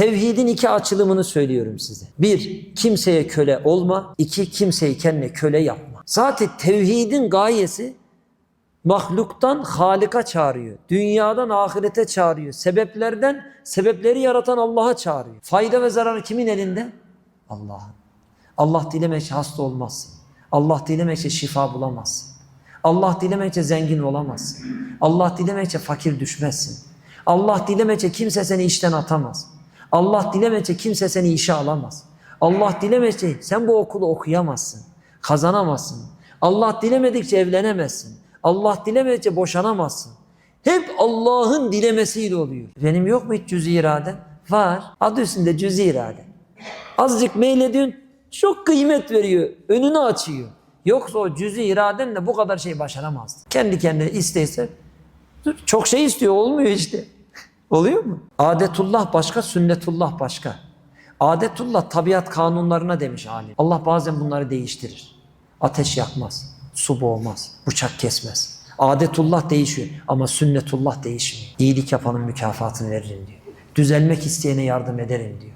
Tevhidin iki açılımını söylüyorum size. Bir, kimseye köle olma. İki, kimseyi kendine köle yapma. Zaten tevhidin gayesi mahluktan Halik'a çağırıyor. Dünyadan ahirete çağırıyor. Sebeplerden sebepleri yaratan Allah'a çağırıyor. Fayda ve zararı kimin elinde? Allah'ın. Allah dilemekçe hasta olmazsın. Allah dilemekçe şifa bulamazsın. Allah dilemekçe zengin olamazsın. Allah dilemekçe fakir düşmezsin. Allah dilemekçe kimse seni işten atamaz. Allah dilemekçe kimse seni işe alamaz. Allah dilemekçe sen bu okulu okuyamazsın. Kazanamazsın. Allah dilemedikçe evlenemezsin. Allah dilemedikçe boşanamazsın. Hep Allah'ın dilemesiyle oluyor. Benim yok mu hiç cüz-i irade? Var. Adı üstünde cüz-i irade. Azıcık meylediyorsun çok kıymet veriyor. Önünü açıyor. Yoksa o cüz-i iradenle bu kadar şey başaramazdı. Kendi kendine isteyse çok şey istiyor olmuyor işte. Oluyor mu? Adetullah başka, sünnetullah başka. Adetullah tabiat kanunlarına demiş alim. Allah bazen bunları değiştirir. Ateş yakmaz, su boğmaz, bıçak kesmez. Adetullah değişiyor ama sünnetullah değişmiyor. İyilik yapanın mükafatını veririm diyor. Düzelmek isteyene yardım ederim diyor.